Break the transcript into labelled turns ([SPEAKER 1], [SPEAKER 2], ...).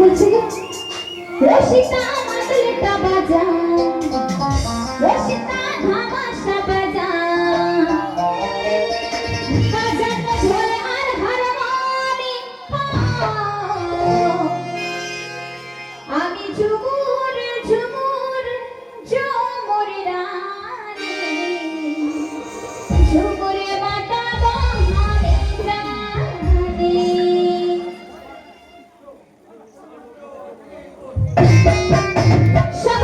[SPEAKER 1] হচ্ছে কি? মাদলটা বাজা। সব